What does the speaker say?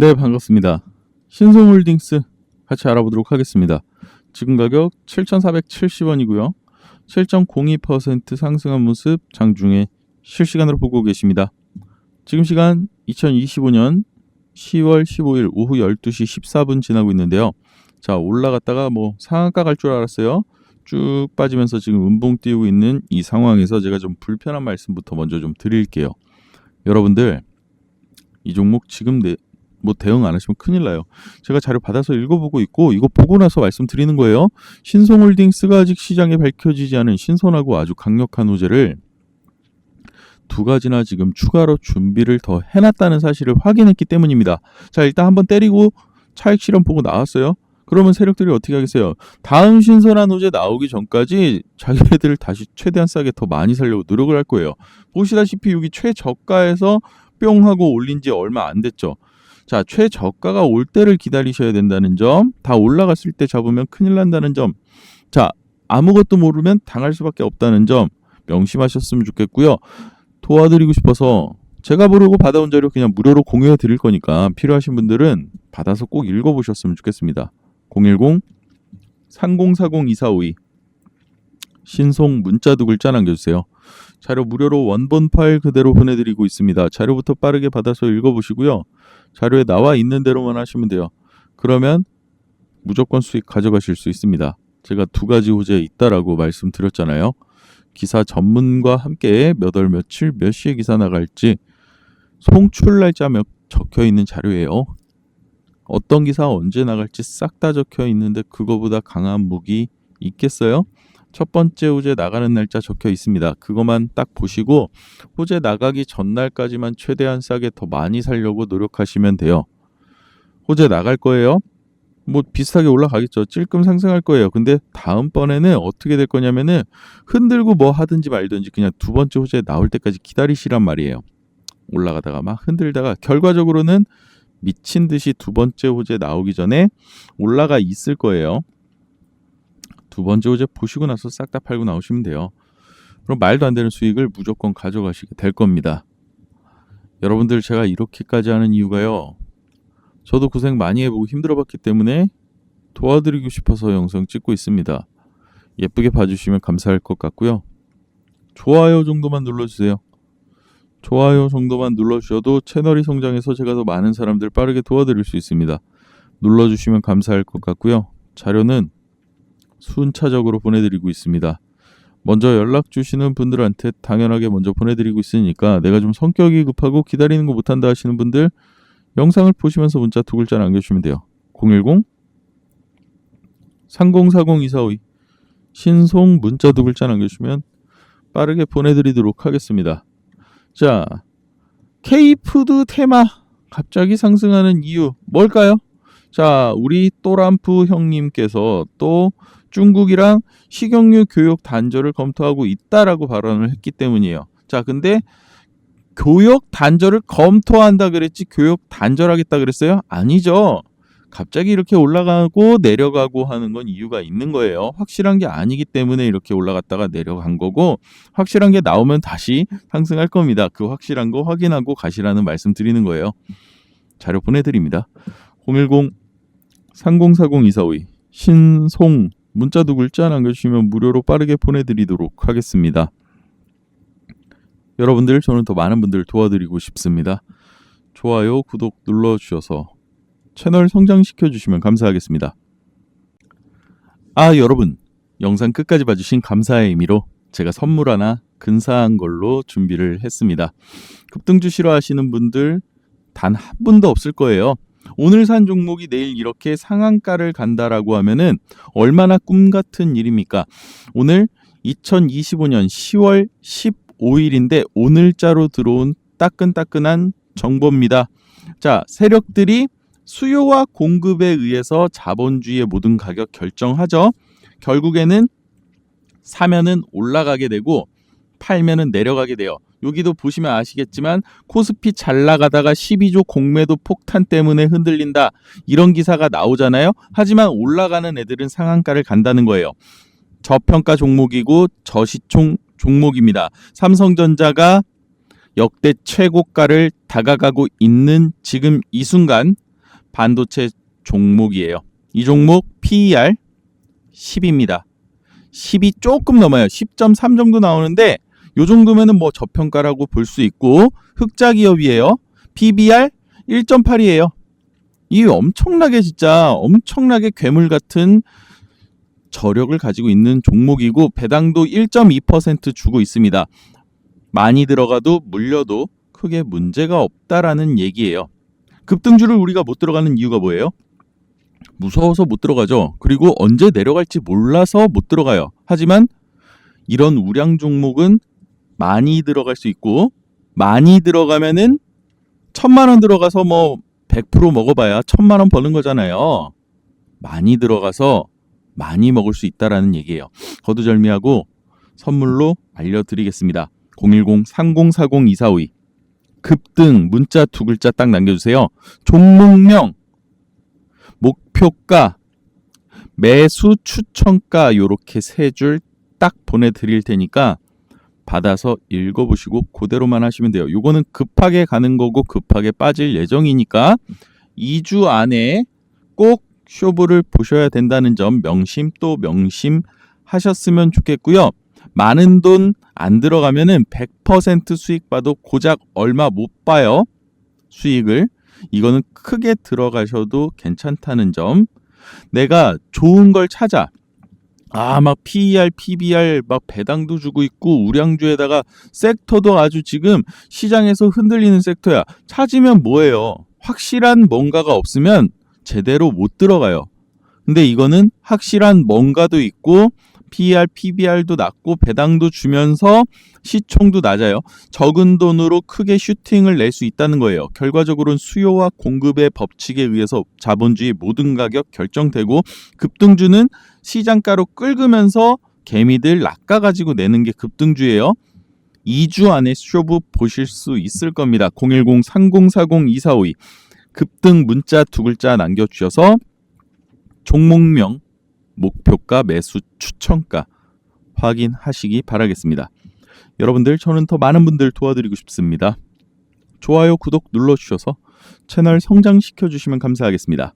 네, 반갑습니다. 신송홀딩스 같이 알아보도록 하겠습니다. 지금 가격 7,470원이고요. 7.02% 상승한 모습 장중에 실시간으로 보고 계십니다. 지금 시간 2025년 10월 15일 오후 12시 14분 지나고 있는데요. 자, 올라갔다가 뭐 상한가 갈 줄 알았어요. 쭉 빠지면서 지금 음봉 띄우고 있는 이 상황에서 제가 좀 불편한 말씀부터 먼저 좀 드릴게요. 여러분들 이 종목 지금 내, 뭐 대응 안 하시면 큰일 나요. 제가 자료 받아서 읽어보고 있고 이거 보고 나서 말씀드리는 거예요. 신송홀딩스가 아직 시장에 밝혀지지 않은 신선하고 아주 강력한 호재를 두 가지나 지금 추가로 준비를 더 해놨다는 사실을 확인했기 때문입니다. 자 일단 한번 때리고 차익 실험 보고 나왔어요. 그러면 세력들이 어떻게 하겠어요? 다음 신선한 호재 나오기 전까지 자기네들 다시 최대한 싸게 더 많이 살려고 노력을 할 거예요. 보시다시피 여기 최저가에서 뿅 하고 올린 지 얼마 안 됐죠. 자, 최저가가 올 때를 기다리셔야 된다는 점, 다 올라갔을 때 잡으면 큰일 난다는 점, 자, 아무것도 모르면 당할 수밖에 없다는 점 명심하셨으면 좋겠고요. 도와드리고 싶어서 제가 부르고 받아온 자료 그냥 무료로 공유해 드릴 거니까 필요하신 분들은 받아서 꼭 읽어보셨으면 좋겠습니다. 010 3040 2452 신송 문자 두 글자 남겨주세요. 자료 무료로 원본 파일 그대로 보내드리고 있습니다. 자료부터 빠르게 받아서 읽어보시고요. 자료에 나와 있는 대로만 하시면 돼요. 그러면 무조건 수익 가져가실 수 있습니다. 제가 두 가지 호재 있다라고 말씀드렸잖아요. 기사 전문과 함께 몇 월 며칠 몇 시에 기사 나갈지 송출 날짜 몇 적혀 있는 자료예요. 어떤 기사 언제 나갈지 싹 다 적혀 있는데 그거보다 강한 무기 있겠어요? 첫 번째 호재 나가는 날짜 적혀 있습니다. 그것만 딱 보시고 호재 나가기 전날까지만 최대한 싸게 더 많이 살려고 노력하시면 돼요. 호재 나갈 거예요. 뭐 비슷하게 올라가겠죠. 찔끔 상승할 거예요. 근데 다음번에는 어떻게 될 거냐면은 흔들고 뭐 하든지 말든지 그냥 두 번째 호재 나올 때까지 기다리시란 말이에요. 올라가다가 막 흔들다가 결과적으로는 미친 듯이 두 번째 호재 나오기 전에 올라가 있을 거예요. 두 번째 호재 보시고 나서 싹 다 팔고 나오시면 돼요. 그럼 말도 안 되는 수익을 무조건 가져가시게 될 겁니다. 여러분들 제가 이렇게까지 하는 이유가요. 저도 고생 많이 해보고 힘들어봤기 때문에 도와드리고 싶어서 영상 찍고 있습니다. 예쁘게 봐주시면 감사할 것 같고요. 좋아요 정도만 눌러주세요. 좋아요 정도만 눌러주셔도 채널이 성장해서 제가 더 많은 사람들 빠르게 도와드릴 수 있습니다. 눌러주시면 감사할 것 같고요. 자료는 순차적으로 보내드리고 있습니다. 먼저 연락 주시는 분들한테 당연하게 먼저 보내드리고 있으니까 내가 좀 성격이 급하고 기다리는 거 못한다 하시는 분들 영상을 보시면서 문자 두 글자 남겨주시면 돼요. 010 3040-2452 신송 문자 두 글자 남겨주시면 빠르게 보내드리도록 하겠습니다. 자, K푸드 테마 갑자기 상승하는 이유 뭘까요? 자, 우리 또람프 형님께서 또 중국이랑 식용유 교역 단절을 검토하고 있다라고 발언을 했기 때문이에요. 자, 근데 교역 단절을 검토한다 그랬지 교역 단절하겠다 그랬어요? 아니죠. 갑자기 이렇게 올라가고 내려가고 하는 건 이유가 있는 거예요. 확실한 게 아니기 때문에 이렇게 올라갔다가 내려간 거고 확실한 게 나오면 다시 상승할 겁니다. 그 확실한 거 확인하고 가시라는 말씀 드리는 거예요. 자료 보내드립니다. 010 3040-2452 신송 문자 두 글자 남겨주시면 무료로 빠르게 보내드리도록 하겠습니다. 여러분들 저는 더 많은 분들 도와드리고 싶습니다. 좋아요, 구독 눌러주셔서 채널 성장시켜 주시면 감사하겠습니다. 아 여러분 영상 끝까지 봐주신 감사의 의미로 제가 선물 하나 근사한 걸로 준비를 했습니다. 급등주 싫어하시는 분들 단 한 분도 없을 거예요. 오늘 산 종목이 내일 이렇게 상한가를 간다라고 하면은 얼마나 꿈 같은 일입니까? 오늘 2025년 10월 15일인데 오늘자로 들어온 따끈따끈한 정보입니다. 자, 세력들이 수요와 공급에 의해서 자본주의의 모든 가격 결정하죠. 결국에는 사면은 올라가게 되고 팔면은 내려가게 돼요. 여기도 보시면 아시겠지만 코스피 잘 나가다가 12조 공매도 폭탄 때문에 흔들린다. 이런 기사가 나오잖아요. 하지만 올라가는 애들은 상한가를 간다는 거예요. 저평가 종목이고 저시총 종목입니다. 삼성전자가 역대 최고가를 다가가고 있는 지금 이 순간 반도체 종목이에요. 이 종목 PER 10입니다. 10이 조금 넘어요. 10.3 정도 나오는데 요 정도면은 뭐 저평가라고 볼 수 있고 흑자 기업이에요. PBR 1.8이에요. 이 엄청나게 진짜 엄청나게 괴물 같은 저력을 가지고 있는 종목이고 배당도 1.2% 주고 있습니다. 많이 들어가도 물려도 크게 문제가 없다라는 얘기예요. 급등주를 우리가 못 들어가는 이유가 뭐예요? 무서워서 못 들어가죠. 그리고 언제 내려갈지 몰라서 못 들어가요. 하지만 이런 우량 종목은 많이 들어갈 수 있고 많이 들어가면은 천만 원 들어가서 뭐 100% 먹어봐야 천만 원 버는 거잖아요. 많이 들어가서 많이 먹을 수 있다라는 얘기예요. 거두절미하고 선물로 알려드리겠습니다. 010-3040-2452 급등 문자 두 글자 딱 남겨주세요. 종목명, 목표가, 매수 추천가 요렇게 세 줄 딱 보내드릴 테니까 받아서 읽어보시고 그대로만 하시면 돼요. 요거는 급하게 가는 거고 급하게 빠질 예정이니까 2주 안에 꼭 쇼부를 보셔야 된다는 점 명심 또 명심 하셨으면 좋겠고요. 많은 돈 안 들어가면은 100% 수익 봐도 고작 얼마 못 봐요. 수익을. 이거는 크게 들어가셔도 괜찮다는 점. 내가 좋은 걸 찾아. 아, 막 PER, PBR 막 배당도 주고 있고 우량주에다가 섹터도 아주 지금 시장에서 흔들리는 섹터야. 찾으면 뭐예요? 확실한 뭔가가 없으면 제대로 못 들어가요. 근데 이거는 확실한 뭔가도 있고 PER, PBR도 낮고 배당도 주면서 시총도 낮아요. 적은 돈으로 크게 슈팅을 낼 수 있다는 거예요. 결과적으로는 수요와 공급의 법칙에 의해서 자본주의 모든 가격 결정되고 급등주는 시장가로 끌으면서 개미들 낚아가지고 내는 게 급등주예요. 2주 안에 쇼부 보실 수 있을 겁니다. 010-3040-2452 급등 문자 두 글자 남겨주셔서 종목명, 목표가, 매수 추천가 확인하시기 바라겠습니다. 여러분들 저는 더 많은 분들 도와드리고 싶습니다. 좋아요, 구독 눌러주셔서 채널 성장시켜 주시면 감사하겠습니다.